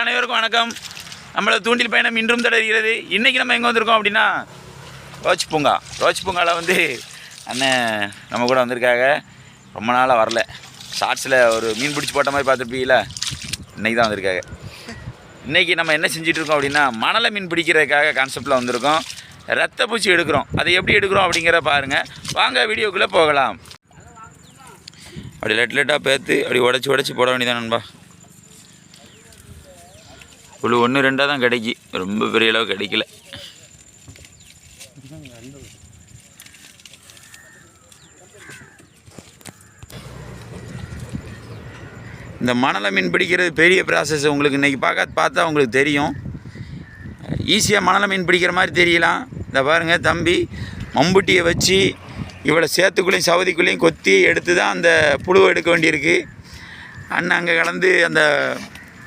அனைவருக்கும் வணக்கம். நம்மளோட தூண்டில் பயணம் இன்றும் தொடர்கிறது. இன்றைக்கி நம்ம எங்கே வந்திருக்கோம் அப்படின்னா ரோச் பூங்கா. ரோச் பூங்காவில் வந்து அண்ணன் நம்ம கூட வந்திருக்காங்க. ரொம்ப நாளாக வரல. ஷார்ட்ஸில் ஒரு மீன் பிடிச்சி போட்ட மாதிரி பார்த்துருப்பீங்கள இன்றைக்கி தான் வந்திருக்காங்க. இன்றைக்கி நம்ம என்ன செஞ்சிட்ருக்கோம் இருக்கோம் அப்படின்னா மணலை மீன் பிடிக்கிறதுக்காக கான்செப்டில் வந்திருக்கோம். ரத்த பூச்சி எடுக்கிறோம். அதை எப்படி எடுக்கிறோம் அப்படிங்கிற பாருங்கள் வாங்க வீடியோக்குள்ளே போகலாம். அப்படி லெட் லெட்டாக பேர்த்து அப்படி உடச்சி உடச்சி போட வேண்டியதான் நண்பா. புழு ஒன்று ரெண்டாக தான் கிடைக்கி. ரொம்ப பெரிய அளவு கிடைக்கல. இந்த மணலை மீன் பிடிக்கிறது பெரிய ப்ராசஸ் உங்களுக்கு இன்றைக்கி பார்க்க பார்த்தா உங்களுக்கு தெரியும். ஈஸியாக மணலை மீன் பிடிக்கிற மாதிரி தெரியலாம். இந்த பாருங்கள் தம்பி. மம்புட்டியை வச்சு இவ்வளோ சேத்துக்குள்ளேயும் சவுதிக்குள்ளேயும் கொத்தி எடுத்து தான் அந்த புழுவை எடுக்க வேண்டியிருக்கு. அண்ணன் அங்கே கலந்து அந்த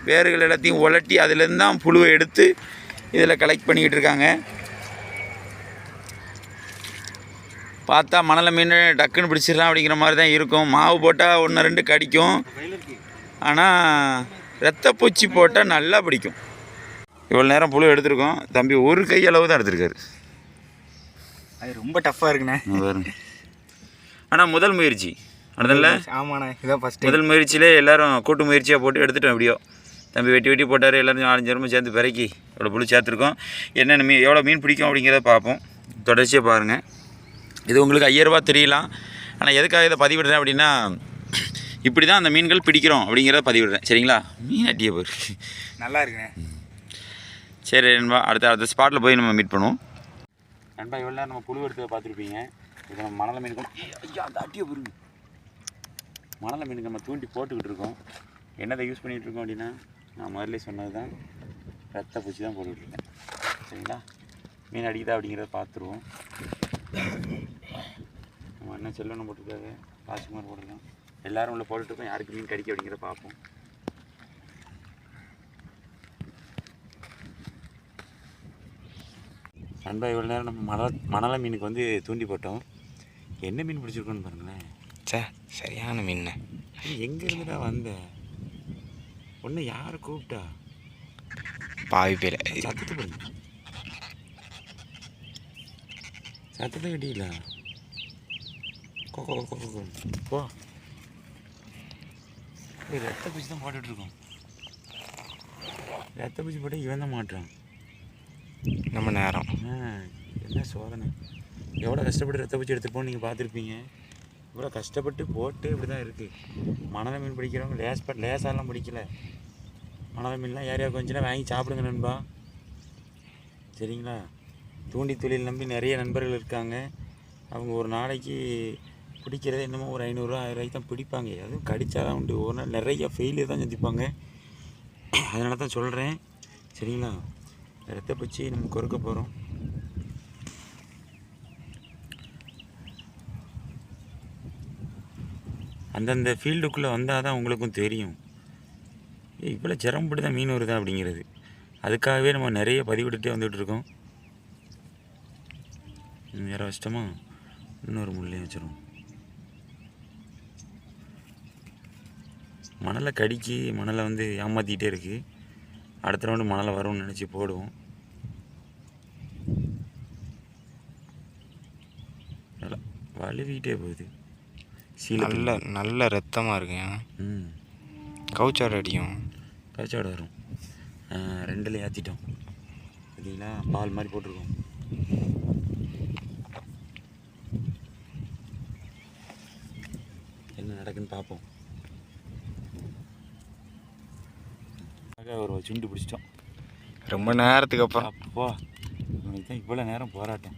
வேர்கள் எல்லாத்தையும் உலட்டி அதுலேருந்து தான் புழுவை எடுத்து இதில் கலெக்ட் பண்ணிக்கிட்டு இருக்காங்க. பார்த்தா மணலை மீன் டக்குன்னு பிடிச்சிடலாம் அப்படிங்கிற மாதிரி தான் இருக்கும். மாவு போட்டால் ஒன்று ரெண்டு கடிக்கும். ஆனால் ரத்தப்பூச்சி போட்டால் நல்லா பிடிக்கும். இவ்வளோ நேரம் புழு எடுத்திருக்கோம். தம்பி ஒரு கை அளவு தான் எடுத்திருக்காரு. அது ரொம்ப டஃப்பாக இருக்குண்ணே. ஆனால் முதல் முயற்சி. அடுத்தல ஆமாண்ணே இதான் ஃபஸ்ட்டு முதல் முயற்சியிலே எல்லாரும் கூட்டு முயற்சியாக போட்டு எடுத்துட்டோம் எப்படியோ. தம்பி வெட்டி வெட்டி போட்டார் எல்லாரும் நாலஞ்சு நேரமும் சேர்ந்து பிறக்கி இவ்வளோ புழு சேர்த்துருக்கோம். என்னென்ன மீன் எவ்வளோ மீன் பிடிக்கும் அப்படிங்கிறத பார்ப்போம். தொடர்ச்சியாக பாருங்கள் இது உங்களுக்கு ஐயாயிரரூபா தெரியலாம். ஆனால் எதுக்காக இதை பதிவிடுறேன் அப்படின்னா இப்படி தான் அந்த மீன்கள் பிடிக்கிறோம் அப்படிங்கிறத பதிவிடுறேன். சரிங்களா? மீன் அட்டிய போர் நல்லா இருக்குண்ணே. சரி நண்பா அடுத்த அடுத்த ஸ்பாட்டில் போய் நம்ம மீட் பண்ணுவோம். நண்பா இவ்வளோ நேரம் நம்ம புழு எடுத்து பார்த்துருப்பீங்க. இப்போ நம்ம மணலை மீனுக்கு ஐயா அந்த அட்டியை பாருங்க மணலை மீனுக்கு நம்ம தூண்டி போட்டுக்கிட்டு இருக்கோம். என்னதை யூஸ் பண்ணிகிட்டு இருக்கோம் அப்படின்னா நான் முதல்ல சொன்னது தான் ரத்த பூச்சி தான் போட்டுக்கிட்டு இருக்கேன் சரிங்களா? மீன் அடிக்குதா அப்படிங்கிறத பார்த்துருவோம். நம்ம என்ன செல்லணும் போட்டிருக்காரு? ராஜ்குமார் போட்டிருக்கோம் எல்லாரும் உள்ள போட்டுருக்கோம் யாருக்கு மீன் கடிக்க அப்படிங்கிறத பார்ப்போம். நண்பா இவ்வளோ நேரம் நம்ம மணல் மணலை மீனுக்கு வந்து தூண்டி போட்டோம். என்ன மீன் பிடிச்சிருக்கோன்னு பாருங்களேன். சே சரியான மீன். எங்கே இருந்துடா வந்த? ஒன்று யார் கூப்பிட்டா? பாவி பேர் சத்தத்தை பாருங்க சத்தத்தை கட்டிக்கல கோ கோ கோ. போ. ரத்த பூச்சி தான் போட்டுட்ருக்கோம் ரத்த பூச்சி போட்டால் இவன் தான் மாட்டுறான். நம்ம நேரம். என்ன சோதனை? எவ்வளோ கஷ்டப்பட்டு ரத்த பூச்சி எடுத்துப்போம் நீங்கள் பார்த்துருப்பீங்க? இவ்வளோ கஷ்டப்பட்டு போட்டு இப்படி தான் இருக்குது மணலை மீன் பிடிக்கிறவங்க லேஸ் பட் லேசாலாம் பிடிக்கல. மணல மீன்லாம் ஏரியாவுக்கு வந்துச்சுன்னா வாங்கி சாப்பிடுங்க நண்பா. சரிங்களா? தூண்டி தொழில் நம்பி நிறைய நண்பர்கள் இருக்காங்க. அவங்க ஒரு நாளைக்கு பிடிக்கிறதே என்னமோ ஒரு ஐநூறுரூவா ஆயிரம் தான் பிடிப்பாங்க. அதுவும் கடிச்சா தான் உண்டு. ஒரு நாள் நிறைய ஃபெயிலியர் தான் சந்திப்பாங்க. அதனால தான் சொல்கிறேன் சரிங்களா? ரத்தப்பச்சி நம்ம கொறுக்க போகிறோம் அந்தந்த ஃபீல்டுக்குள்ளே வந்தால் தான் உங்களுக்கும் தெரியும். ஏய் இவ்வளோ சிரமப்பட்டு தான் மீன் வருதா அப்படிங்கிறது. அதுக்காகவே நம்ம நிறைய பதிவிட்டுட்டே வந்துட்டு இருக்கோம். ம், கஷ்டமா இன்னொரு முள்ளையும் வச்சிரும் மணலை கடிக்கி மணலை வந்து ஏமாற்றிக்கிட்டே இருக்குது அடுத்த ரவுண்டு மணலை வரும்னு நினச்சி போடுவோம். நல்லா வலுவிக்கிட்டே போகுது. சீலை நல்ல நல்ல ரத்தமாக இருக்குங்க. ம். கவுச்சாடு அடிக்கும். கச்சோட வரும். ரெண்டுல ஏற்றிட்டோம் பார்த்தீங்களா பால் மாதிரி போட்டிருக்கோம். என்ன நடக்குன்னு பார்ப்போம் ஒரு சுண்டு பிடிச்சிட்டோம். ரொம்ப நேரத்துக்கு அப்புறம். அப்போ இவனுக்கு தான் இவ்வளோ நேரம் போராட்டம்.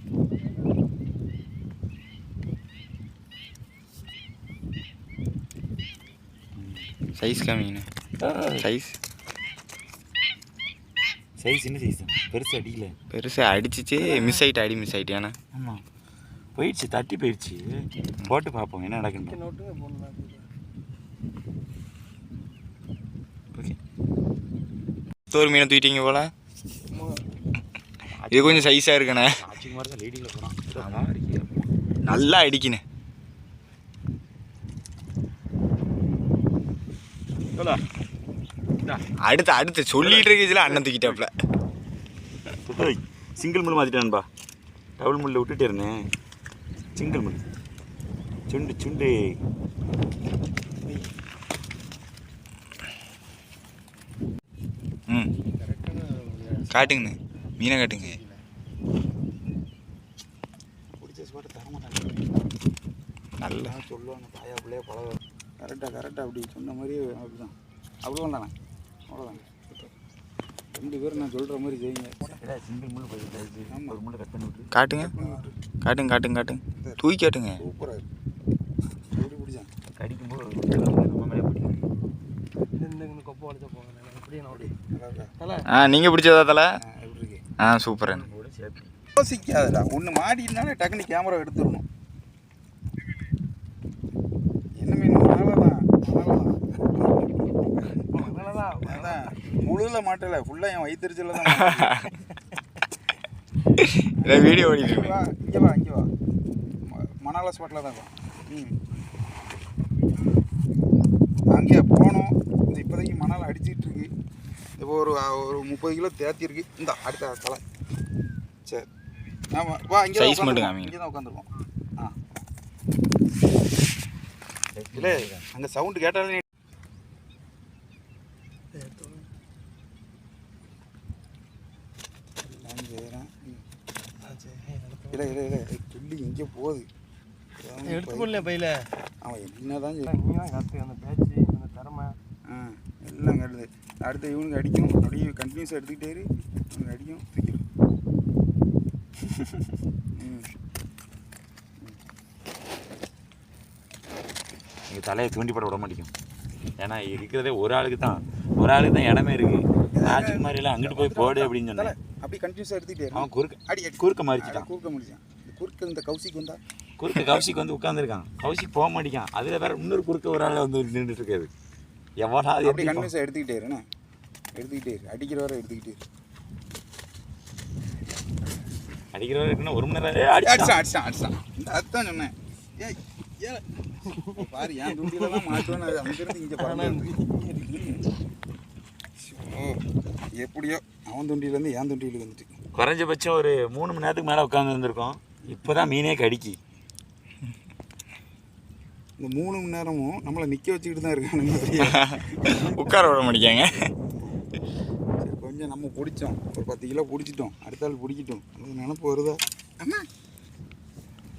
சைஸ் கம்மிங்கண்ணே சைஸ் சைஸ் என்ன சைஸ் பெருசு அடிக்கல பெருசாக அடிச்சிச்சு. மிஸ் ஆகிட்டு அடி மிஸ் ஆகிட்டு ஏன்னா. ஆமாம் போயிடுச்சு தட்டி போயிடுச்சு. போட்டு பார்ப்போம் என்ன நடக்குன்னு ஓகே ஒரு மீனை தூக்கிட்டீங்க போல? இது கொஞ்சம் சைஸாக இருக்குண்ணே நல்லா அடிக்கினே அடுத்து அடுத்து சொல்லிட்டு இருக்கச்சுல அண்ணன் தூக்கிட்டாப்ல சிங்கிள் முள் மாற்றிட்டான்பா டபுள் முள்ளில் விட்டுட்டே இருந்தேன். சிங்கிள் முள். சுண்டு சுண்டு. ம். காட்டுங்கண்ணே. மீனை காட்டுங்க. நல்ல. சொல்லுவாங்க தாயா பிள்ளைய பழக. கரெக்டாக கரெக்டாக அப்படி சொன்ன மாதிரி அப்படிதான். அவ்வளோதான் தானே அவ்வளோதான் ரெண்டு பேரும் நான் சொல்கிற மாதிரி செய்யுங்க. சிங்கிள் முள் போயிடுச்சு ஒரு முள்ளை கட் பண்ணி விட்டு காட்டுங்க. காட்டுங்க காட்டுங்க காட்டுங்க. தூக்கி காட்டுங்க. சூப்பராக இருக்கு. எப்படி பிடிச்சான் கடிக்கும்போது கொப்பை உடச்ச போங்க ஆ நீங்கள் பிடிச்சதா தலை? ஆ, எப்படி இருக்கு. ஆ சூப்பர். யோசிக்காதடா. ஒன்று மாடினாலே டக்குனு கேமரா எடுத்துடணும் என்ன மீன் மணலதான் அதான். முழுல மாட்டல ஃபுல்லாக என் வயிற்றுச்சல தான். இல்லை வீடியோ ஓடிட்டு இங்க வா இங்கே வா இங்கே வா. மணால ஸ்பாட்டில் தான். ம். அங்கே போனோம். இந்த இப்போதைக்கு மணல் அடிச்சிட்டு இருக்கு. இப்போ ஒரு ஒரு முப்பது கிலோ தேத்தி இருக்கு இந்த அடுத்த தலை. சரி ஆமாம் வா இங்கே Size மட்டும். இங்கே தான் உட்காந்துருக்கோம் ஆ. இல்லை அங்கே சவுண்டு கேட்டாலே நான் செய்கிறேன் இல்லை இல்லை இல்லை. துள்ளி இங்கே போகுது. எடுத்துக்கொள்ள பையில. அவன் என்னதான் அந்த பேச்சு அந்த திறமை. ஆ எல்லாம் கருது அடுத்து இவனுக்கு அடிக்கும். அப்படியே கண்டினியூஸாக எடுத்துக்கிட்டே இரு. இவனுக்கு அடிக்கும். தூக்கிடும் ம். நீங்கள் தலையை தூண்டிப்பட விட மாட்டேங்கும் ஏன்னா இருக்கிறதே ஒரு ஆளுக்கு தான். ஒரு ஆளுக்கு தான் இடமே இருக்கு. ராஜுக்கு மாதிரி எல்லாம் அங்கிட்டு போய் போடு அப்படின்னு சொன்னேன். அப்படியே கண்டினியூஸாக எடுத்துக்கிட்டே இரு அவன் குறுக்க அடி குறுக்க மாறிச்சிட்டான் குறுக்க முடிச்சான் இந்த குறுக்க இந்த கௌசிக்கு வந்தா? குறுக்க கௌசிக்கு வந்து உட்காந்துருக்கான் கௌசிக் போக மாட்டேங்கான் அதில் வேற இன்னொரு குறுக்க ஒரு ஆள் வந்து நின்றுட்டு இருக்காது எவ்வளோ அப்படியே கண்டினியூஸாக எடுத்துக்கிட்டே இருண்ணே எடுத்துக்கிட்டே இரு. அடிக்கிற வரை எடுத்துக்கிட்டே இரு. அடிக்கிறவரை இருக்குன்னா ஒரு மணி நேரம் அடிச்சான். அடிச்சான் அடிச்சான் அதுதான் சொன்னேன் ஏய் ஏல பாரு என் துண்டியிலலாம் மாட்டுவேன் அங்கிருந்து இங்கே ஓ எப்படியோ. அவன் துண்டியிலேருந்து என் துண்டியிலுக்கு வந்துட்டு. குறைஞ்சபட்சம் ஒரு மூணு மணி நேரத்துக்கு மேலே உட்காந்து இருந்திருக்கோம். இப்போ தான் மீனே கடிக்கி. இந்த மூணு மணி நேரமும் நம்மளை நிற்க வச்சுக்கிட்டு தான் இருக்கானுங்க உட்கார விட மாட்டேங்க சரி கொஞ்சம் நம்ம பிடிச்சோம் ஒரு பத்து கிலோ பிடிச்சிட்டோம் அடுத்த ஆள் பிடிக்கிட்டோம் அது நினப்பு வருதா? அம்மா.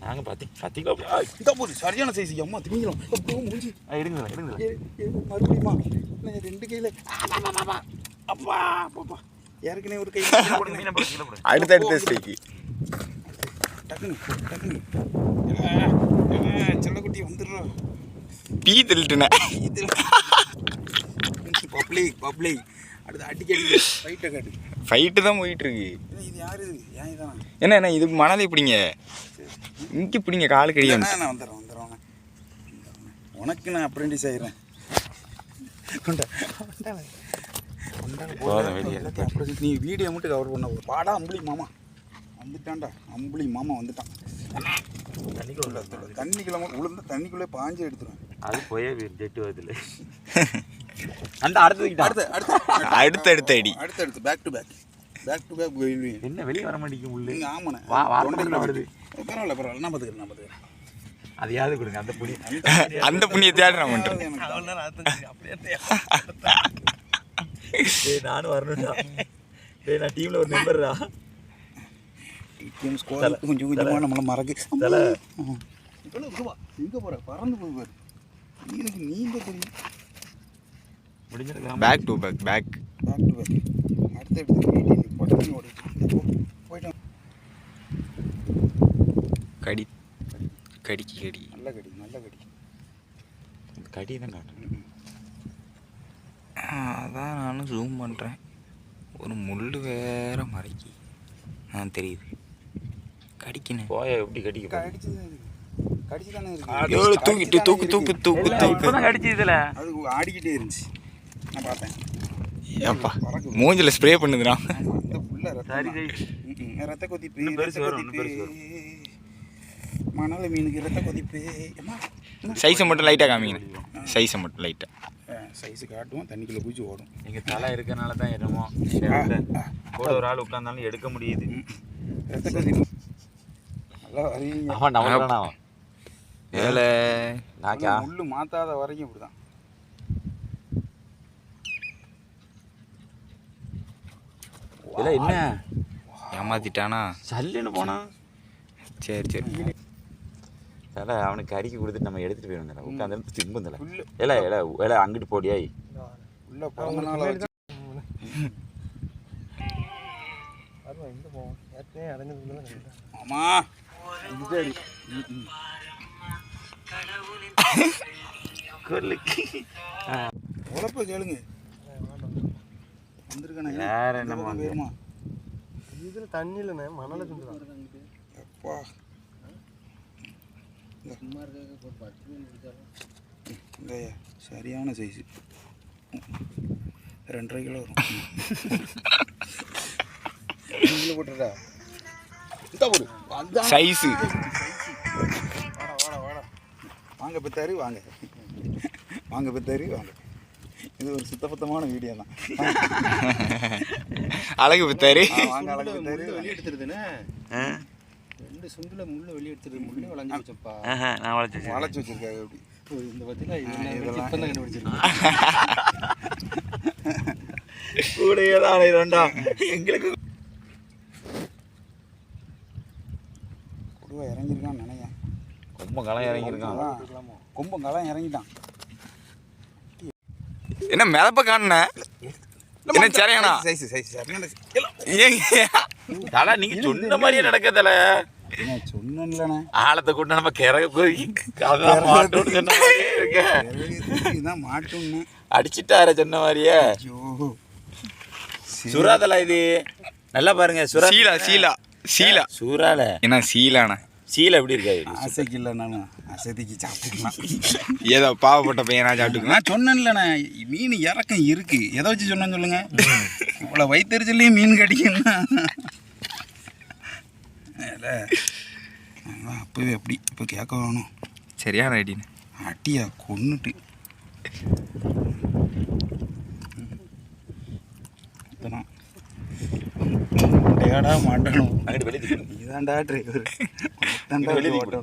நாங்கள் பத்து பத்து கிலோ இந்த போது சரியான சைஸ் அம்மா திமிங்கலம். முடிஞ்சு. ஆ, எடுங்களா மறுபடியுமா? ரெண்டு கையில் அப்பா அப்பா. ஏற்கனவே ஒரு கை போடுங்க. அடுத்தடுத்த ஸ்டேக்கு டக்குனு டக்குனு. செல்லக்குட்டி வந்துடுறோம் பீ தள்ளிட்டுனேன் பப்ளிக் பப்ளிக் அடுத்து அடிக்க அடிக்க ஃபைட்டை காட்டு. ஃபைட்டு தான் போயிட்டு இருக்கு இது யாரு? இது ஏன் இதானா? என்ன என்ன இது மணலை பிடிங்க. இங்கே பிடிங்க காலு இல்லைண்ணா, நான் வந்துடுறேன் வந்துடுறேன் உனக்கு நான் அப்ரெண்டிஸ் ஆயிடுறேன். கொண்டா போதும், போடா. வெளியே. நீ வீடியோ மட்டும் கவர் பண்ண. வாடா அம்புலி மாமா. வந்துட்டான்டா. அம்புலி மாமா வந்துட்டான். தண்ணிக்குள்ள தண்ணிக்குள்ள உளுந்த தண்ணிக்குள்ளே பாஞ்சு எடுத்துருவேன். அது போயே ஜெட்டு வருதுல. அந்த அடுத்ததுக்கிட்ட அடுத்து அடுத்து அடுத்தடுத்த அடி. அடுத்து அடுத்து. Back to back back to back என்ன வெளியே வர மாட்டேங்குது உள்ளே? ஆமாண்ணே வா வா வருது பரவாயில்ல பரவாயில்ல. நான் பார்த்துக்கிறேன் நான் பார்த்துக்கிறேன். அதையாவது கொடுங்க அந்த புளி. அந்த புண்ணியத்தையாடு நான் பண்ணுறேன் டேய் நானும் வரணும்டா. டேய் நான் டீம்ல ஒரு மெம்பர்டா டீம் ஸ்கோர் கொஞ்சம் கொஞ்சமாக நம்மளை மறக்கு. தல. இவ்வளோ இருக்குவா எங்கே போகிற பறந்து பாரு. எனக்கு நீந்த தெரியும். முடிஞ்சிருக்கலாம் back to back back back to back அடுத்து வீட்டு பட்டு ஓடிட்டு போயிட்டோம் கடி கடிக்கி கடி. நல்ல கடி நல்ல கடி. கடி தான் காட்டணும் அதான் நானும் ஜூம் பண்ணுறேன் ஒரு முள் வேற மறைக்கி. ஆ தெரியுது. கடிக்கினேன். போய எப்படி கடிக்க தூக்கிட்டு தூக்கு தூக்கு தூக்கு தூக்கு இப்பதான் கடிச்சு இதுல அது ஆடிக்கிட்டே இருந்துச்சு. நான் பார்த்தேன். ஏப்பா மூஞ்சில ஸ்ப்ரே பண்ணுதுடா. ரத்த கொதிப்பு ரத்த கொதிப்பு. மணல மீனுக்கு ரத்த கொதிப்பு. சைஸை மட்டும் லைட்டாக காமிங்க. சைஸை மட்டும் லைட்டாக சைஸு காட்டும் தண்ணிக்குள்ளே பூச்சி ஓடும். நீங்க தலை இருக்கனால தான் என்னமோ கூட ஒரு ஆள் உட்கார்ந்தாலும் எடுக்க முடியுது. ரத்த நல்லா முள்ளு மாத்தாத வரைக்கும் இப்படி தான் இல்ல என்ன? ஏமாத்திட்டானா? சல்லுன்னு போனா. சரி சரி. தலை அவனுக்கு கறிக்கு கொடுத்துட்டு நம்ம எடுத்துட்டு போயிடுங்க உட்காந்து திம்புந்தல புல்லு இல்ல இல்ல இல்ல அங்கிட்டு போடியாய் ஆமா உழப்ப கேளுங்க. வந்திருக்கேண்ணா வேற? போயிருமா? இதில் தண்ணி இல்லைண்ணே மணலை இல்லையா சரியான சைஸு ரெண்டரை கிலோ வரும். போட்டுடா இந்த போடு. சைஸு வாடா வாடா வாடா. வாங்க பெத்தாரு வாங்க. வாங்க பெத்தாரு வாங்க. இது ஒரு சுத்தபத்தமான வீடியோ தான். அழகு பித்தாரு. வாங்க அழகு பெத்தாரு வெளியே எடுத்துருதுண்ணே ரெண்டு சுண்டுல முள்ளு வெளியே எடுத்துருது முள்ளு வளைஞ்சு வச்சப்பா நான் வளைச்சு வச்சிருக்கேன். வளைச்சு வச்சிருக்காரு அப்படி இந்த பத்தில இதெல்லாம் இப்போ தான் கண்டுபிடிச்சிருக்கேன். கூடையே தான். எங்களுக்கு கொடுவா இறங்கியிருக்கான்னு நினைக்கிறேன். கொம்பம் களம் இறங்கியிருக்கான். அதான். கொம்பங்காலம் இறங்கிட்டான். என்ன மிதப்ப காணுன? என்ன ஏங்க தலை நீங்க சொன்ன மாதிரியே நடக்க தலை என்ன சொன்னேன்லண்ணே ஆழத்தை கொண்டு நம்ம கிறக போய் அடிச்சிட்டார சொன்ன மாதிரியே. சுறாதலா இது? நல்லா பாருங்க சுறா. சீலா சீலா சீலா. சூறால. என்ன சீலாண்ணா? சீலை எப்படி இருக்காது ஆசைக்கு இல்லைனாலும் அசதிக்கு சாப்பிட்டுக்கலாம். ஏதோ பாவப்பட்ட பையனா சாப்பிட்டுக்கலாம். நான் சொன்னேன்லண்ணே மீன் இறக்கம் இருக்கு. எதை வச்சு சொன்னேன்னு சொல்லுங்க. இவ்வளோ வயிற்றுச்சல்லையும் மீன் கடிக்குன்னா அதான் அப்பவே அப்படி. இப்போ கேட்க வேணும். சரியான ஐடின்னு அட்டியா கொன்னுட்டு. முட்டையாடா மாட்டணும். இதாண்டா டிரைவர்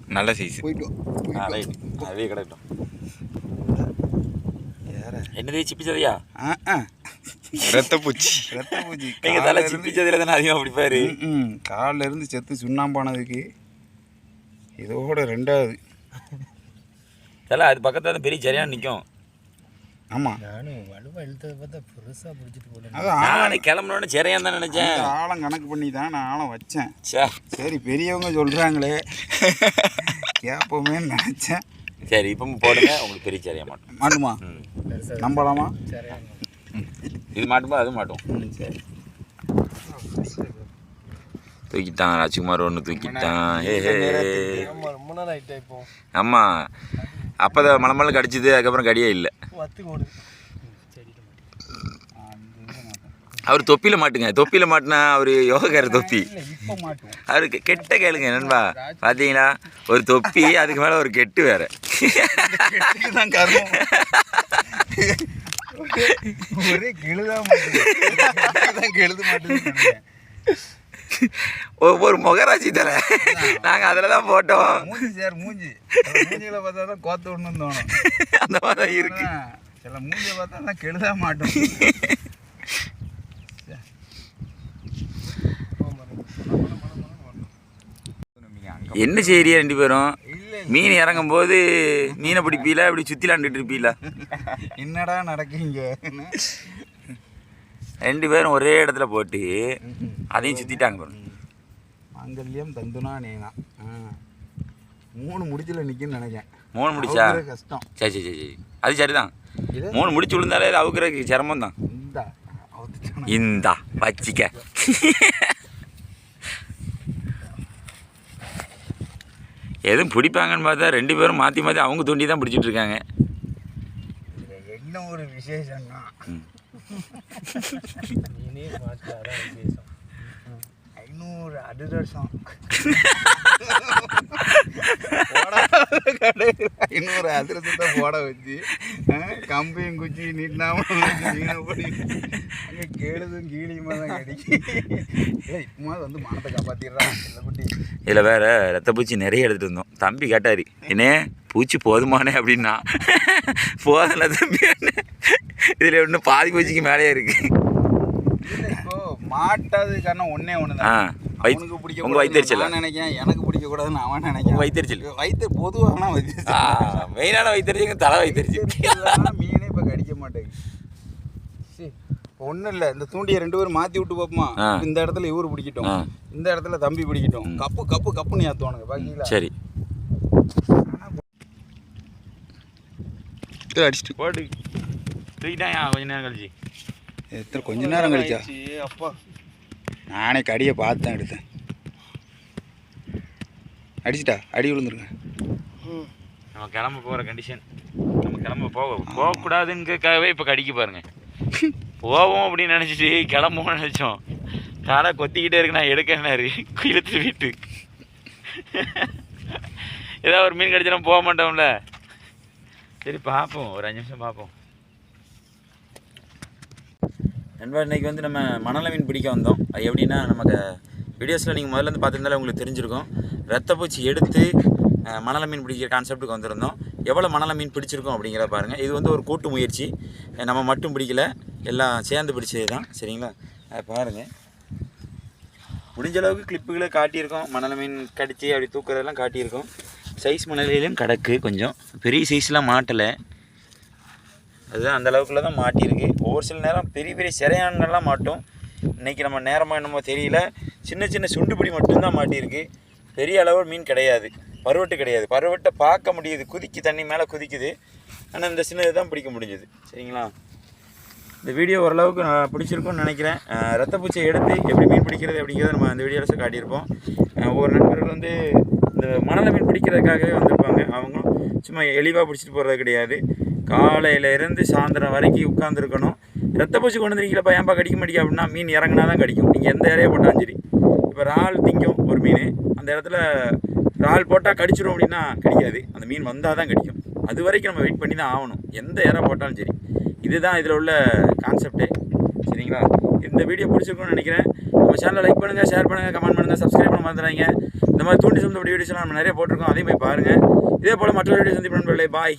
நல்ல சைஸ் போயிட்டு வா, ஆ, போயிட்டு வா. ரைட். அதுவே கிடக்கட்டும். ஏற. என்னது சிப்பி சதையா? ஆ ஆ. ரத்த பூச்சி ரத்த பூச்சி எங்க தலை சிப்பி சதையில தானே அதிகமாக பிடிப்பாரு ம் காலில் இருந்து செத்து சுண்ணாம்பானதுக்கு இதோட ரெண்டாவது. தலை அது பக்கத்துல தான் பெரிய சரியான நிற்கும் ஆமாம் நானும் வலுவாக இழுத்ததை பார்த்தா பெருசாக பிடிச்சிட்டு போனேன் அது ஆழம் நானே கிளம்பணுன்னு சரியான்னு தான் நினைச்சேன். ஆழம் கணக்கு பண்ணி தான் நான் ஆழம் வச்சேன். சரி பெரியவங்க சொல்கிறாங்களே கேட்போமே நினச்சேன். சரி இப்போ போடுங்க. உங்களுக்கு பெரிய சரியா மாட்டோம். மாட்டுமா. நம்பலாமா? இது மாட்டுமா? அது மாட்டோம். சரி தூக்கிட்டான் ராஜ்குமார் ஒன்று தூக்கிட்டான். ஹே ஹே. ஆமாம் அப்போ தான் மலமல்ல கடிச்சிது அதுக்கப்புறம் கடியே இல்லை. அவர் தொப்பியில் மாட்டுங்க. தொப்பியில் மாட்டினா அவர் யோகக்கார தொப்பி. அவருக்கு கெட்ட கேளுங்க நண்பா. பார்த்தீங்களா ஒரு தொப்பி அதுக்கு மேலே ஒரு கெட்டு வேற. ஒரே கெழுதா மாட்டேங்குது கெழுத மாட்டேங்குது ஒ- ஒரு முகராசி தலை. நாங்கள் அதில் தான் போட்டோம். மூஞ்சி சார் மூஞ்சி. மூஞ்சியில் பார்த்தா தான் கோத்து ஒன்று தோணும். அந்த மாதிரி தான் இருக்கு சில மூஞ்சியை பார்த்தா தான் கெழுதா மாட்டோம். என்ன செய்யறியா ரெண்டு பேரும்? மீன் இறங்கும் போது மீனை பிடிப்பீல இப்படி சுற்றிலாண்டுட்டு இருப்பீல என்னடா நடக்குங்க? ரெண்டு பேரும் ஒரே இடத்துல போட்டு அதையும் சுற்றிட்டாங்க பாருங்க. மாங்கல்யம் தந்துனா நேனா. மூணு முடிச்சில் நிற்குன்னு நினைக்கிறேன். மூணு முடிச்சா? கஷ்டம். சரி சரி சரி அது சரிதான். மூணு முடிச்சு விழுந்தாலே அவுக்குறதுக்கு சிரமம் தான் இந்தா வச்சிக்க. எதுவும் பிடிப்பாங்கன்னு பார்த்தா ரெண்டு பேரும் மாற்றி மாற்றி அவங்க தூண்டி தான் பிடிச்சிட்டு இருக்காங்க. என்ன ஒரு விசேஷம்னா? ஐநூறு அதிரசம் கடையில் இன்னொரு அதிரசத்தை போட வச்சு. கம்பையும் குச்சி நீட்டினாம மீனை போய் அங்கே கேளுதும் கீழியுமா தான் கிடைக்கும் இல்லை இப்போமா வந்து மானத்தை காப்பாற்றிடுறான் இல்லை குட்டி. இதில் வேற ரத்த பூச்சி நிறைய எடுத்துகிட்டு இருந்தோம் தம்பி கேட்டார் என்னே பூச்சி போதுமானே அப்படின்னா? போதல தம்பி. இதில் இன்னும் பாதி பூச்சிக்கு மேலேயே இருக்கு. இல்லை இப்போ மாட்டாது காரணம் ஒன்றே அவனுக்கு பிடிக்க உங்கள் வயிற்றுச்சல நான் நினைக்கிறேன் எனக்கு பிடிக்க கூடாதுன்னு அவன் நினைக்கிறேன். வயிற்றுச்சல் வயிற்று பொதுவான வயிற்று மெயினான வயிற்றுச்சு தலை வயிற்றுச்சு மீனே இப்போ கடிக்க மாட்டேங்குது. ஒன்றும் இல்லை. இந்த தூண்டியை ரெண்டு பேரும் மாற்றி விட்டு பார்ப்போமா. இந்த இடத்துல இவர் பிடிக்கட்டும். இந்த இடத்துல தம்பி பிடிக்கட்டும். கப்பு கப்பு கப்புன்னு ஏற்றுவானுங்க பாக்கீங்களா? சரி. அடிச்சுட்டு. போட்டு. தூக்கிட்டான் கொஞ்ச நேரம் கழிச்சு. எத்தனை கொஞ்ச நேரம் கழிச்சா? அப்பா. நானே கடியை பார்த்து தான் எடுத்தேன். அடிச்சிட்டா? அடி விழுந்துருங்க. நம்ம கிளம்ப போகிற கண்டிஷன் நம்ம கிளம்ப போக போகக்கூடாதுங்கிறதுக்காகவே இப்போ கடிக்க பாருங்க. போவோம் அப்படின்னு நினச்சிட்டு கிளம்புவோம்னு நினச்சோம். காலை கொத்திக்கிட்டே இருக்கு நான் எடுக்கனாரு இழுத்து வீட்டு. ஏதாவது ஒரு மீன் கடிச்சிடும் போக மாட்டோம்ல. சரி பார்ப்போம். ஒரு அஞ்சு நிமிஷம் பார்ப்போம். நண்பா இன்றைக்கி வந்து நம்ம மணல மீன் பிடிக்க வந்தோம். அது எப்படின்னா நமக்கு வீடியோஸில் நீங்கள் முதல்ல இருந்து பார்த்துருந்தாலே உங்களுக்கு தெரிஞ்சிருக்கும். ரத்தப்பூச்சி எடுத்து மணல மீன் பிடிக்கிற கான்செப்ட்டுக்கு வந்திருந்தோம். எவ்வளோ மணல மீன் பிடிச்சிருக்கோம் அப்படிங்கிறத பாருங்கள் இது வந்து ஒரு கூட்டு முயற்சி. நம்ம மட்டும் பிடிக்கல. எல்லாம் சேர்ந்து பிடிச்சது தான் சரிங்களா? அதை பாருங்கள் முடிஞ்ச அளவுக்கு கிளிப்புகளை காட்டியிருக்கோம். மணல மீன் கடித்து அப்படி தூக்குறதெல்லாம் காட்டியிருக்கோம். சைஸ் மணலையிலும் கிடக்கு கொஞ்சம். பெரிய சைஸ்லாம் மாட்டலை. அதுதான் அந்த அளவுக்குள்ள தான் மாட்டியிருக்கு. ஒவ்வொரு சில நேரம் பெரிய பெரிய சிறையான்கள்லாம் மாட்டும். இன்றைக்கி நம்ம நேரமாக என்னமோ தெரியல. சின்ன சின்ன சுண்டுபிடி மட்டும்தான் மாட்டியிருக்கு. பெரிய அளவு மீன் கிடையாது. பருவட்டு கிடையாது. பருவட்டை பார்க்க முடியுது. குதிக்கு தண்ணி மேலே குதிக்குது. ஆனால் இந்த சின்னது தான் பிடிக்க முடிஞ்சுது. சரிங்களா? இந்த வீடியோ ஓரளவுக்கு நான் பிடிச்சிருக்கும்னு நினைக்கிறேன். ரத்த பூச்சியை எடுத்து எப்படி மீன் பிடிக்கிறது அப்படிங்கிறத நம்ம அந்த வீடியோவில் காட்டியிருப்போம். ஒவ்வொரு நண்பர்கள் வந்து இந்த மணலை மீன் பிடிக்கிறதுக்காகவே வந்திருப்பாங்க. அவங்களும் சும்மா எளிவாக பிடிச்சிட்டு போகிறது கிடையாது. காலையிலேருந்து சாயந்தரம் வரைக்கும் உட்காந்துருக்கணும் ரத்த பூச்சி கொண்டு வந்துருக்கீங்களப்பா ஏன்பா கடிக்க மாட்டேங்க? அப்படின்னா மீன் இறங்கினா தான் கடிக்கும். நீங்கள் எந்த ஏரியா போட்டாலும் சரி. இப்போ இறால் திங்கும் ஒரு மீன். அந்த இடத்துல இறால் போட்டால் கடிச்சிடும் அப்படின்னா கடிக்காது. அந்த மீன் வந்தால் தான் கடிக்கும். அது வரைக்கும் நம்ம வெயிட் பண்ணி தான் ஆகணும். எந்த ஏரா போட்டாலும் சரி. இதுதான் இதில் உள்ள கான்செப்டே சரிங்களா? இந்த வீடியோ பிடிச்சிருக்கும்னு நினைக்கிறேன். நம்ம சேனலை லைக் பண்ணுங்கள் ஷேர் பண்ணுங்கள் கமெண்ட் பண்ணுங்கள் சப்ஸ்கிரைப் பண்ண மறந்துடாதீங்க. இந்த மாதிரி தூண்டி சொந்த வீடியோஸ்லாம் நம்ம நிறைய போட்டிருக்கோம். அதே மாதிரி பாருங்கள் இதே போல் மற்ற வீடியோ சந்திப்பு நண்பர்களே. பாய்